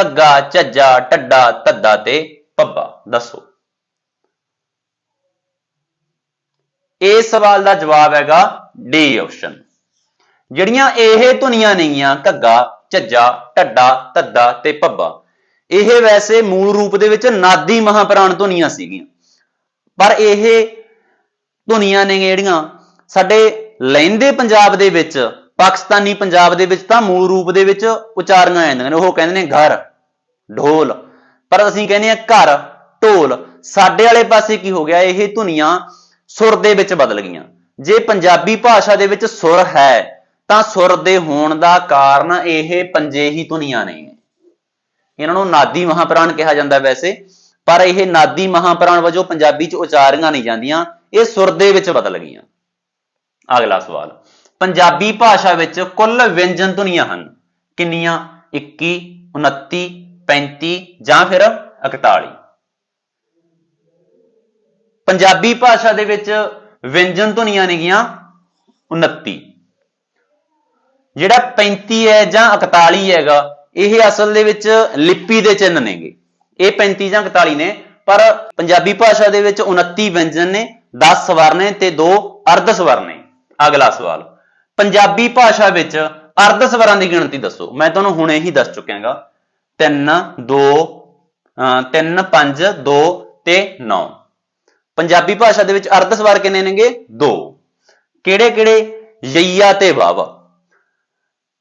ਘੱਗਾ ਝੱਜਾ ਟੱਡਾ ਧੱਦਾ ਤੇ ਪੱਬਾ ਦੱਸੋ। ਇਸ ਸਵਾਲ ਦਾ ਜਵਾਬ ਹੈਗਾ ਡੀ ਆਪਸ਼ਨ ਜਿਹੜੀਆਂ ਇਹ ਧੁਨੀਆਂ ਨੇਗੀਆਂ, ਘੱਗਾ ਝੱਜਾ ਢੱਡਾ, ਧੱਦਾ ਤੇ ਪੱਬਾ ਇਹ ਵੈਸੇ ਮੂਲ ਰੂਪ ਦੇ ਵਿੱਚ ਨਾਦੀ ਮਹਾਪ੍ਰਾਣ ਧੁਨੀਆਂ ਸੀਗੀਆਂ। ਪਰ ਇਹ ਧੁਨੀਆਂ ਨੇ ਜਿਹੜੀਆਂ, ਸਾਡੇ ਲਹਿੰਦੇ ਪੰਜਾਬ ਦੇ ਵਿੱਚ ਪਾਕਿਸਤਾਨੀ ਪੰਜਾਬ ਦੇ ਵਿੱਚ ਤਾਂ ਮੂਲ ਰੂਪ ਦੇ ਵਿੱਚ ਉਚਾਰੀਆਂ ਜਾਂਦੀਆਂ ਨੇ, ਉਹ ਕਹਿੰਦੇ ਨੇ ਘਰ, ਢੋਲ। ਪਰ ਅਸੀਂ ਕਹਿੰਦੇ ਆ ਘਰ, ਢੋਲ, ਸਾਡੇ ਵਾਲੇ ਪਾਸੇ ਕੀ ਹੋ ਗਿਆ, ਇਹ ਧੁਨੀਆਂ ਸੁਰ ਦੇ ਵਿੱਚ ਬਦਲ ਗਈਆਂ। ਜੇ ਪੰਜਾਬੀ ਭਾਸ਼ਾ ਦੇ ਵਿੱਚ ਸੁਰ ਹੈ, ਤਾਂ ਸੁਰ ਦੇ ਹੋਣ ਦਾ ਕਾਰਨ ਇਹ ਪੰਜੇ ਹੀ ਧੁਨੀਆਂ ਨੇ। ਇਹਨਾਂ ਨੂੰ ਨਾਦੀ ਮਹਾਪ੍ਰਾਣ ਕਿਹਾ ਜਾਂਦਾ ਵੈਸੇ, ਪਰ ਇਹ ਨਾਦੀ ਮਹਾਪ੍ਰਾਣ ਵਜੋਂ ਪੰਜਾਬੀ ਚ ਉਚਾਰੀਆਂ ਨਹੀਂ ਜਾਂਦੀਆਂ, ਇਹ ਸੁਰ ਦੇ ਵਿੱਚ ਬਦਲ ਗਈਆਂ। ਅਗਲਾ ਸਵਾਲ। ਪੰਜਾਬੀ ਭਾਸ਼ਾ ਵਿੱਚ ਕੁੱਲ ਵਿਅੰਜਨ ਧੁਨੀਆਂ ਹਨ। ਕਿੰਨੀਆਂ? 21 29 35 ਜਾਂ ਫਿਰ 41 ਪੰਜਾਬੀ ਭਾਸ਼ਾ ਦੇ ਵਿੱਚ ਵਿਅੰਜਨ ਧੁਨੀਆਂ ਨੇਗੀਆਂ 29 ਜਿਹੜਾ 35 ਹੈ ਜਾਂ 41 ਹੈਗਾ, ਇਹ ਅਸਲ ਦੇ ਵਿੱਚ ਲਿਪੀ ਦੇ ਚਿੰਨ ਨੇਗੇ। ਇਹ 35 ਜਾਂ 41 ਨੇ, ਪਰ ਪੰਜਾਬੀ ਭਾਸ਼ਾ ਦੇ ਵਿੱਚ 29 ਵਿਅੰਜਨ ਨੇ 10 ਸਵਰ ਨੇ ਤੇ 2 ਅਰਧ ਸਵਰ ਨੇ। ਅਗਲਾ ਸਵਾਲ। ਪੰਜਾਬੀ ਭਾਸ਼ਾ ਵਿੱਚ ਅਰਧ ਸਵਰਾਂ ਦੀ ਗਿਣਤੀ ਦੱਸੋ। ਮੈਂ ਤੁਹਾਨੂੰ ਹੁਣੇ ਹੀ ਦੱਸ ਚੁੱਕਿਆਗਾ। 3 2 3 5 2 ਤੇ 9 ਪੰਜਾਬੀ ਭਾਸ਼ਾ ਦੇ ਵਿੱਚ ਅਰਧ ਸਵਰ ਕਿੰਨੇ ਨੇਗੇ? 2 ਕਿਹੜੇ ਕਿਹੜੇ? ਯਈਆ ਤੇ ਵਾਵਾ।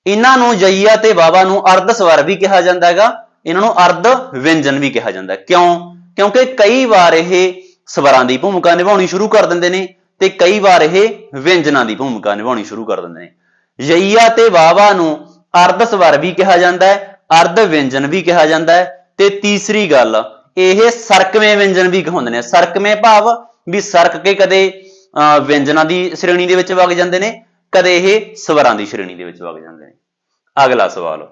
ਇਹਨਾਂ ਨੂੰ ਜਈਆ ਤੇ ਵਾਵਾ ਨੂੰ ਅਰਧ ਸਵਰ ਵੀ ਕਿਹਾ ਜਾਂਦਾ ਹੈਗਾ। ਇਹਨਾਂ ਨੂੰ ਅਰਧ ਵਿਅੰਜਨ ਵੀ ਕਿਹਾ ਜਾਂਦਾ ਕਿਉਂ? ਕਿਉਂਕਿ ਕਈ ਵਾਰ ਇਹ ਸਵਰਾਂ ਦੀ ਭੂਮਿਕਾ ਨਿਭਾਉਣੀ ਸ਼ੁਰੂ ਕਰ ਦਿੰਦੇ ਨੇ। ਤੇ ਕਈ ਵਾਰ ਇਹ ਵਿਅੰਜਨਾਂ ਦੀ ਭੂਮਿਕਾ ਨਿਭਾਉਣੀ ਸ਼ੁਰੂ ਕਰ ਦਿੰਦੇ ਨੇ। ਯਈਆ ਤੇ ਵਾਵਾ ਨੂੰ ਅਰਧ ਸਵਰ ਵੀ ਕਿਹਾ ਜਾਂਦਾ ਹੈ ਅਰਧ ਵਿਅੰਜਨ ਵੀ ਕਿਹਾ ਜਾਂਦਾ ਹੈ ਤੇ ਤੀਸਰੀ ਗੱਲ ਇਹ ਸਰਕਵੇਂ ਵਿਅੰਜਨ ਵੀ ਕਹਾਉਂਦੇ ਨੇ। ਸਰਕਵੇਂ ਭਾਵ ਵੀ ਸਰਕ ਕੇ ਕਦੇ ਅਹ, ਵਿਅੰਜਨਾਂ ਦੀ ਸ਼੍ਰੇਣੀ ਦੇ ਵਿੱਚ ਵਗ ਜਾਂਦੇ ਨੇ ਕਦੇ ਇਹ ਸਵਰਾਂ ਦੀ ਸ਼੍ਰੇਣੀ ਦੇ ਵਿੱਚ ਵਗ ਜਾਂਦੇ ਨੇ। ਅਗਲਾ ਸਵਾਲ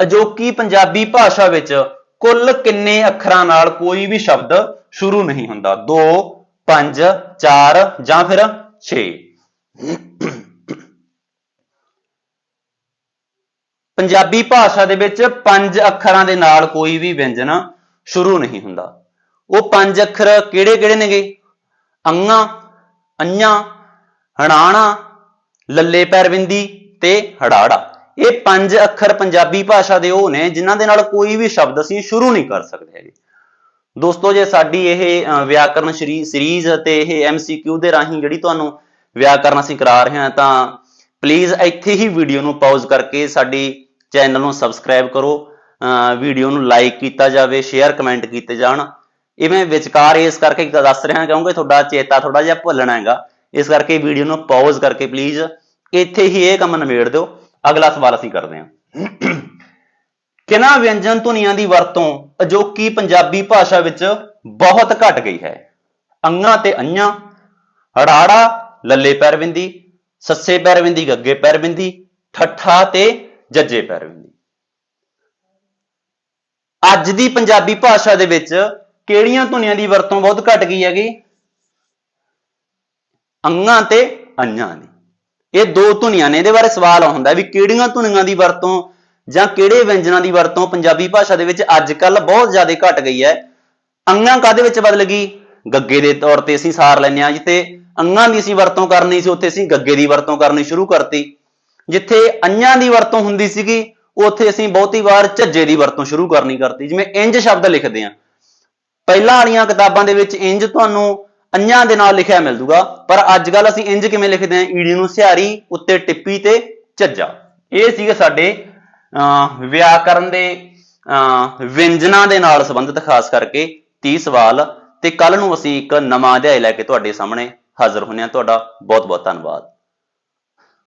ਅਜੋਕੀ ਪੰਜਾਬੀ ਭਾਸ਼ਾ ਵਿੱਚ ਕੁੱਲ ਕਿੰਨੇ ਅੱਖਰਾਂ ਨਾਲ ਕੋਈ ਵੀ ਸ਼ਬਦ ਸ਼ੁਰੂ ਨਹੀਂ ਹੁੰਦਾ? 2 5 4 ਜਾਂ ਫਿਰ 6 ਪੰਜਾਬੀ ਭਾਸ਼ਾ ਦੇ ਵਿੱਚ ਪੰਜ ਅੱਖਰਾਂ ਦੇ ਨਾਲ ਕੋਈ ਵੀ ਵਿਅੰਜਨ ਸ਼ੁਰੂ ਨਹੀਂ ਹੁੰਦਾ। ਉਹ ਪੰਜ ਅੱਖਰ ਕਿਹੜੇ ਕਿਹੜੇ ਨੇਗੇ? ਅੰਗਾ ਅੰਨਾ ਹਣਾਣਾ, ਲੱਲੇ ਪੈਰਵਿੰਦੀ ਤੇ ਹੜਾੜਾ। ਇਹ ਪੰਜ ਅੱਖਰ ਪੰਜਾਬੀ ਭਾਸ਼ਾ ਦੇ ਉਹ ਨੇ ਜਿਨ੍ਹਾਂ ਦੇ ਨਾਲ ਕੋਈ ਵੀ ਸ਼ਬਦ ਅਸੀਂ ਸ਼ੁਰੂ ਨਹੀਂ ਕਰ ਸਕਦੇ ਹੈਗੇ। ਦੋਸਤੋ, ਜੇ ਸਾਡੀ ਇਹ ਵਿਆਕਰਨ ਸ਼ਰੀ ਸੀਰੀਜ਼ ਅਤੇ ਇਹ ਐਮਸੀਕਿਊ ਦੇ ਰਾਹੀਂ ਜਿਹੜੀ ਤੁਹਾਨੂੰ ਵਿਆਕਰਨ ਅਸੀਂ ਕਰਾ ਰਹੇ ਹਾਂ, ਤਾਂ ਪਲੀਜ਼ ਇੱਥੇ ਹੀ ਵੀਡੀਓ ਨੂੰ ਪਾਜ਼ ਕਰਕੇ ਸਾਡੀ ਚੈਨਲ ਨੂੰ ਸਬਸਕ੍ਰਾਈਬ ਕਰੋ ਵੀਡੀਓ ਨੂੰ ਲਾਈਕ ਕੀਤਾ ਜਾਵੇ ਸ਼ੇਅਰ ਕਮੈਂਟ ਕੀਤੇ ਜਾਣ। ਇਵੇਂ ਵਿਚਕਾਰ ਇਸ ਕਰਕੇ ਦੱਸ ਰਿਹਾ ਕਿਉਂਕਿ ਤੁਹਾਡਾ ਚੇਤਾ ਥੋੜਾ ਜਿਹਾ ਭੁੱਲਣਾ ਹੈਗਾ, ਇਸ ਕਰਕੇ ਵੀਡੀਓ ਨੂੰ ਪਾਜ਼ ਕਰਕੇ ਪਲੀਜ਼ ਇੱਥੇ ਹੀ ਇਹ ਕੰਮ ਨਿਬੇੜ ਦਿਓ। ਅਗਲਾ ਸਵਾਲ ਅਸੀਂ ਕਰਦੇ ਹਾਂ। ਕਿਹਨਾਂ ਵਿਅੰਜਨ ਧੁਨੀਆਂ ਦੀ ਵਰਤੋਂ ਅਜੋਕੀ ਪੰਜਾਬੀ ਭਾਸ਼ਾ ਵਿੱਚ ਬਹੁਤ ਘਟ ਗਈ ਹੈ? ਅੰਗਾ ਤੇ ਅੰਨਾ ਹੜਾੜਾ ਲੱਲੇ ਪੈਰਵਿੰਦੀ, ਸੱਸੇ ਪੈਰਵਿੰਦੀ, ਗੱਗੇ ਪੈਰਵਿੰਦੀ, ਠੱਠਾ ਤੇ ਜੱਜੇ ਪੈਰਵਿੰਦੀ। ਅੱਜ ਦੀ ਪੰਜਾਬੀ ਭਾਸ਼ਾ ਦੇ ਵਿੱਚ ਕਿਹੜੀਆਂ ਧੁਨੀਆਂ ਦੀ ਵਰਤੋਂ ਬਹੁਤ ਘਟ ਗਈ ਹੈਗੀ? ਅੰਗਾ ਤੇ ਅੰਨਾ ਦੀ। ਇਹ ਦੋ ਧੁਨੀਆਂ ਨੇ। ਇਹਦੇ ਬਾਰੇ ਸਵਾਲ ਹੁੰਦਾ ਵੀ ਕਿਹੜੀਆਂ ਧੁਨੀਆਂ ਦੀ ਵਰਤੋਂ ਜਾਂ ਕਿਹੜੇ ਵਿਅੰਜਨਾਂ ਦੀ ਵਰਤੋਂ ਪੰਜਾਬੀ ਭਾਸ਼ਾ ਦੇ ਵਿੱਚ ਅੱਜ ਕੱਲ ਬਹੁਤ ਜ਼ਿਆਦਾ ਘਟ ਗਈ ਹੈ? ਅੰਗਾਂ ਕਾਦੇ ਵਿੱਚ ਬਦਲ ਗਈ? ਗੱਗੇ ਦੇ ਤੌਰ ਤੇ ਅਸੀਂ ਸਾਰ ਲੈਂਦੇ ਹਾਂ, ਜਿੱਥੇ ਅੰਗਾਂ ਦੀ ਅਸੀਂ ਵਰਤੋਂ ਕਰਨੀ ਸੀ, ਉੱਥੇ ਅਸੀਂ ਗੱਗੇ ਦੀ ਵਰਤੋਂ ਕਰਨੀ ਸ਼ੁਰੂ ਕਰਤੀ। ਜਿੱਥੇ ਅੰਆਂ ਦੀ ਵਰਤੋਂ ਹੁੰਦੀ ਸੀਗੀ, ਉੱਥੇ ਅਸੀਂ ਬਹੁਤੀ ਵਾਰ ਝੱਜੇ ਦੀ ਵਰਤੋਂ ਸ਼ੁਰੂ ਕਰਨੀ ਕਰਤੀ, ਜਿਵੇਂ ਇੰਜ ਸ਼ਬਦ ਲਿਖਦੇ ਹਾਂ। ਪਹਿਲਾਂ ਵਾਲੀਆਂ ਕਿਤਾਬਾਂ ਦੇ ਵਿੱਚ ਇੰਜ ਤੁਹਾਨੂੰ ਅੰਨਾਂ ਦੇ ਨਾਲ ਲਿਖਿਆ ਮਿਲ ਜੂਗਾ, ਪਰ ਅੱਜ ਕੱਲ ਅਸੀਂ ਇੰਜ ਕਿਵੇਂ ਲਿਖਦੇ ਹਾਂ? ਈੜੀ ਨੂੰ ਸਿਹਾਰੀ, ਉੱਤੇ ਟਿੱਪੀ ਤੇ ਝੱਜਾ ਇਹ ਸੀਗੇ ਸਾਡੇ ਵਿਆਕਰਨ ਦੇ ਅਹ, ਵਿਅੰਜਨਾਂ ਦੇ ਨਾਲ ਸੰਬੰਧਿਤ ਖਾਸ ਕਰਕੇ 30 ਸਵਾਲ ਤੇ ਕੱਲ ਨੂੰ ਅਸੀਂ ਇੱਕ ਨਵਾਂ ਅਧਿਆਇ ਲੈ ਕੇ ਤੁਹਾਡੇ ਸਾਹਮਣੇ ਹਾਜ਼ਰ ਹੁੰਨੇ ਹਾਂ। ਤੁਹਾਡਾ ਬਹੁਤ ਬਹੁਤ ਧੰਨਵਾਦ।